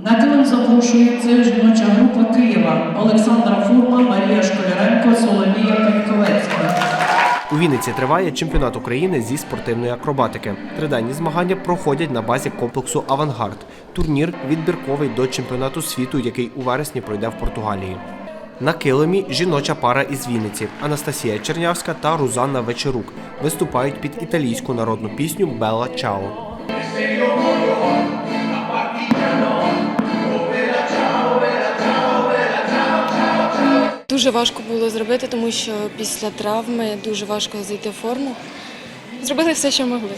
На килим запрошується жіноча група Києва Олександра Фурман, Марія Школяренко, Соломія Пеньковецька. У Вінниці триває чемпіонат України зі спортивної акробатики. Триденні змагання проходять на базі комплексу Авангард. Турнір відбірковий до чемпіонату світу, який у вересні пройде в Португалії. На килимі жіноча пара із Вінниці Анастасія Чернявська та Рузанна Вечерук виступають під італійську народну пісню Белла Чао. Дуже важко було зробити, тому що після травми дуже важко зайти в форму. Зробили все, що могли.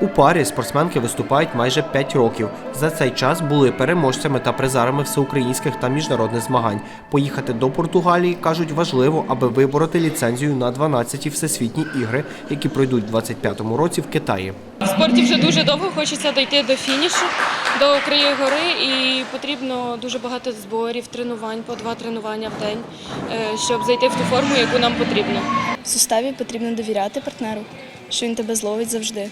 У парі спортсменки виступають майже 5 років. За цей час були переможцями та призерами всеукраїнських та міжнародних змагань. Поїхати до Португалії кажуть важливо, аби вибороти ліцензію на 12-ті всесвітні ігри, які пройдуть у 25-му році в Китаї. Спорті вже дуже довго хочеться дійти до фінішу, до Окриї гори, і потрібно дуже багато зборів, тренувань, по два тренування в день, е, щоб зайти в ту форму, яку нам потрібно. В суставі потрібно довіряти партнеру, що він тебе зловить завжди.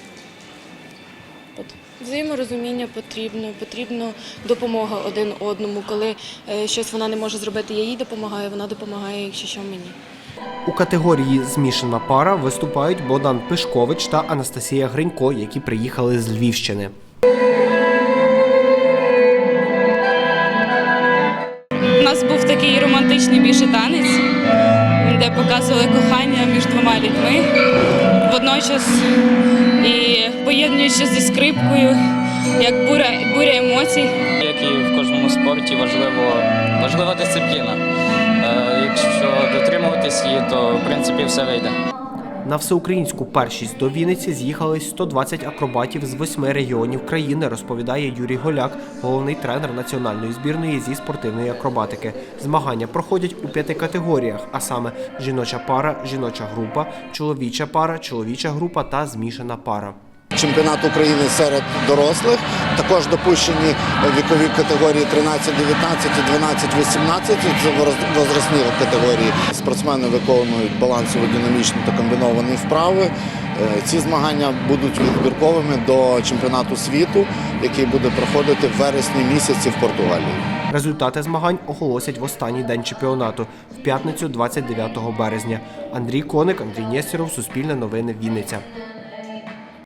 Взаєморозуміння потрібно, потрібно допомога один одному. Коли е, щось вона не може зробити, я їй допомагаю, вона допомагає, якщо що мені. У категорії змішана пара виступають Богдан Пишкович та Анастасія Гринько, які приїхали з Львівщини. У нас був такий романтичний більше танець, де показували кохання між двома людьми водночас і поєднуючи зі скрипкою, як буря, буря емоцій. Як і в кожному спорті, важливо, важлива дисципліна. Е, Якщо в принципі все вийде. На всеукраїнську першість до Вінниці з'їхались 120 акробатів з восьми регіонів країни, розповідає Юрій Голяк, головний тренер національної збірної зі спортивної акробатики. Змагання проходять у п'яти категоріях, а саме жіноча пара, жіноча група, чоловіча пара, чоловіча група та змішана пара. Чемпіонат України серед дорослих. Також допущені вікові категорії 13-19 і 12-18. Це воз- возрастні категорії. Спортсмени виконують балансово динамічні та комбіновані вправи. Е, Ці змагання будуть відбірковими до чемпіонату світу, який буде проходити в вересні місяці в Португалії. Результати змагань оголосять в останній день чемпіонату в п'ятницю, 29 березня. Андрій Коник, Андрій Нєстеров, Суспільне новини, Вінниця.